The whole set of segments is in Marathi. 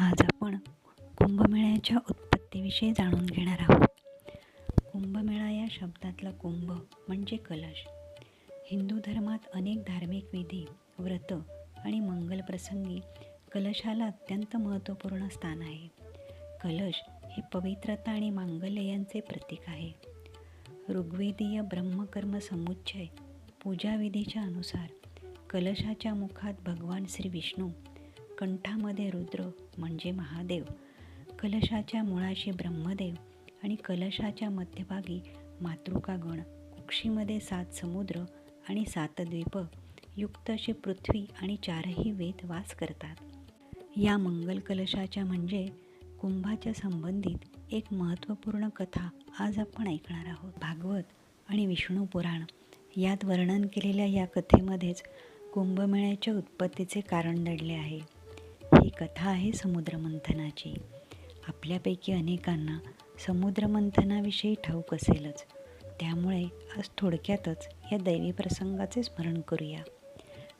आज आपण कुंभमेळ्याच्या उत्पत्तीविषयी जाणून घेणार आहोत. कुंभमेळा या शब्दातला कुंभ म्हणजे कलश. हिंदू धर्मात अनेक धार्मिक विधी व्रत आणि मंगल प्रसंगी कलशाला अत्यंत महत्त्वपूर्ण स्थान आहे. कलश हे पवित्रता आणि मांगल्य यांचे प्रतीक आहे. ऋग्वेदीय ब्रह्मकर्म समुच्चय पूजाविधीच्या अनुसार कलशाच्या मुखात भगवान श्री विष्णू कंठामध्ये रुद्र म्हणजे महादेव. कलशाच्या मुळाशी ब्रह्मदेव आणि कलशाच्या मध्यभागी मातृकागण कुक्षीमध्ये सात समुद्र आणि सात द्वीप युक्त अशी पृथ्वी आणि चारही वेद वास करतात. या मंगल कलशाच्या म्हणजे कुंभाच्या संबंधित एक महत्त्वपूर्ण कथा आज आपण ऐकणार आहोत. भागवत आणि विष्णू पुराण यात वर्णन केलेल्या या कथेमध्येच कुंभमेळ्याच्या उत्पत्तीचे कारण दडले आहे. ही कथा आहे समुद्रमंथनाची. आपल्यापैकी अनेकांना समुद्रमंथनाविषयी ठाऊक असेलच. त्यामुळे आज थोडक्यातच या दैवी प्रसंगाचे स्मरण करूया.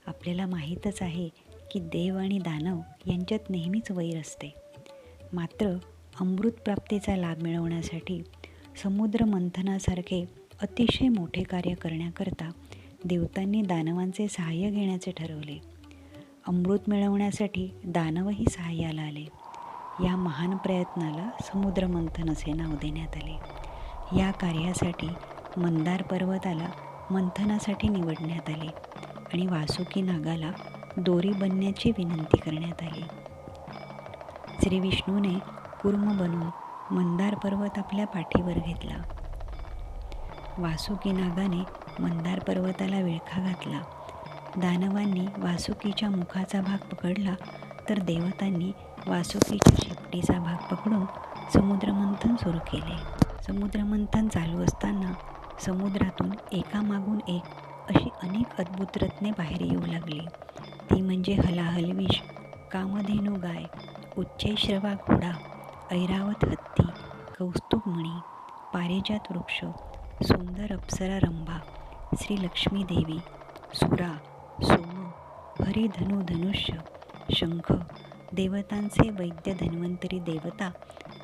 आपल्याला माहीतच आहे की देव आणि दानव यांच्यात नेहमीच वैर असते. मात्र अमृत प्राप्तीचा लाभ मिळवण्यासाठी समुद्र मंथनासारखे अतिशय मोठे कार्य करण्याकरता देवतांनी दानवांचे सहाय्य घेण्याचे ठरवले. अमृत मिळवण्यासाठी दानवही सहाय्याला आले. या महान प्रयत्नाला समुद्रमंथन असे नाव देण्यात आले. या कार्यासाठी मंदार पर्वताला मंथनासाठी निवडण्यात आले आणि वासुकी नागाला दोरी बनण्याची विनंती करण्यात आली. श्री विष्णूने कुर्म बनवून मंदार पर्वत आपल्या पाठीवर घेतला. वासुकी नागाने मंदार पर्वताला विळखा घातला. दानवांनी वासुकीच्या मुखाचा भाग पकडला तर देवतांनी वासुकीच्या शेपटीचा भाग पकडून समुद्रमंथन सुरू केले. समुद्रमंथन चालू असताना समुद्रातून एकामागून एक अशी अनेक अद्भुत रत्ने बाहेर येऊ लागली. ती म्हणजे हलाहलविष कामधेनू गाय उच्चैश्रवा घोडा ऐरावत हत्ती कौस्तुभमणी पारिजात वृक्ष सुंदर अप्सरा रंभा श्री लक्ष्मी देवी सुरा सोम हरी धनु धनुष्य शंख देवतांचे वैद्य धन्वंतरी देवता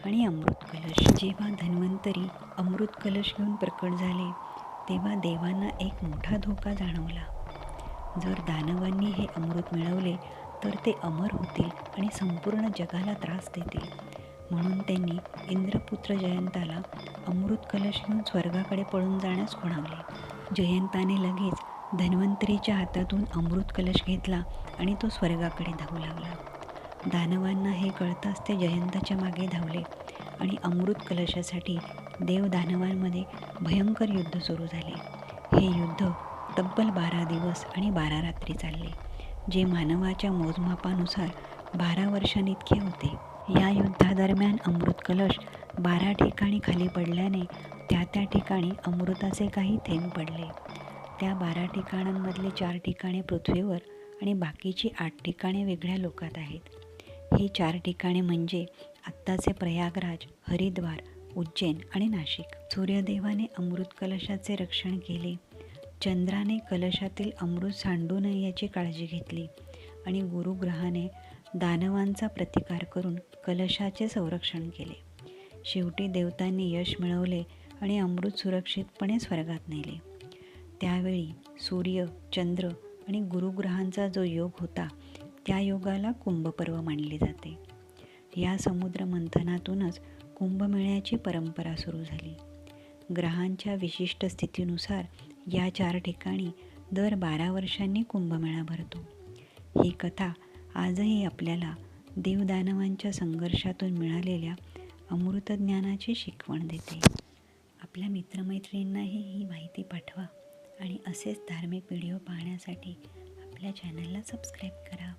आणि अमृत कलश. जेव्हा धन्वंतरी अमृत कलश घेऊन प्रकट झाले तेव्हा देवांना एक मोठा धोका जाणवला. जर दानवांनी हे अमृत मिळवले तर ते अमर होतील आणि संपूर्ण जगाला त्रास देतील. म्हणून त्यांनी इंद्रपुत्र जयंताला अमृत कलश घेऊन स्वर्गाकडे पळून जाण्यास खुणावले जयंताने लगेच धन्वंतरीच्या हातातून अमृत कलश घेतला आणि तो स्वर्गाकडे धावू लागला. दानवांना हे कळताच ते जयंताच्या मागे धावले आणि अमृत कलशासाठी देव दानवांमध्ये भयंकर युद्ध सुरू झाले. हे युद्ध तब्बल बारा दिवस आणि बारा रात्री चालले जे मानवाच्या मोजमापानुसार बारा वर्षांइतके होते. या युद्धादरम्यान अमृत कलश बारा ठिकाणी खाली पडल्याने त्या त्या ठिकाणी अमृताचे काही थेंब पडले. त्या बारा ठिकाणांमधले चार ठिकाणे पृथ्वीवर आणि बाकीची आठ ठिकाणे वेगळ्या लोकात आहेत. ही चार ठिकाणे म्हणजे आत्ताचे प्रयागराज हरिद्वार उज्जैन आणि नाशिक. सूर्यदेवाने अमृत कलशाचे रक्षण केले. चंद्राने कलशातील अमृत सांडू नये याची काळजी घेतली आणि गुरुग्रहाने दानवांचा प्रतिकार करून कलशाचे संरक्षण केले. शेवटी देवतांनी यश मिळवले आणि अमृत सुरक्षितपणे स्वर्गात नेले. त्यावेळी सूर्य चंद्र आणि गुरुग्रहांचा जो योग होता त्या योगाला कुंभपर्व मानले जाते. या समुद्र मंथनातूनच कुंभमेळ्याची परंपरा सुरू झाली. ग्रहांच्या विशिष्ट स्थितीनुसार या चार ठिकाणी दर बारा वर्षांनी कुंभमेळा भरतो. ही कथा आजही आपल्याला देवदानवांच्या संघर्षातून मिळालेल्या अमृतज्ञानाची शिकवण देते. आपल्या मित्रमैत्रिणींनाही ही माहिती पाठवा. आणि असेच धार्मिक व्हिडिओ पाहण्यासाठी आपल्या चॅनलला सबस्क्राईब करा.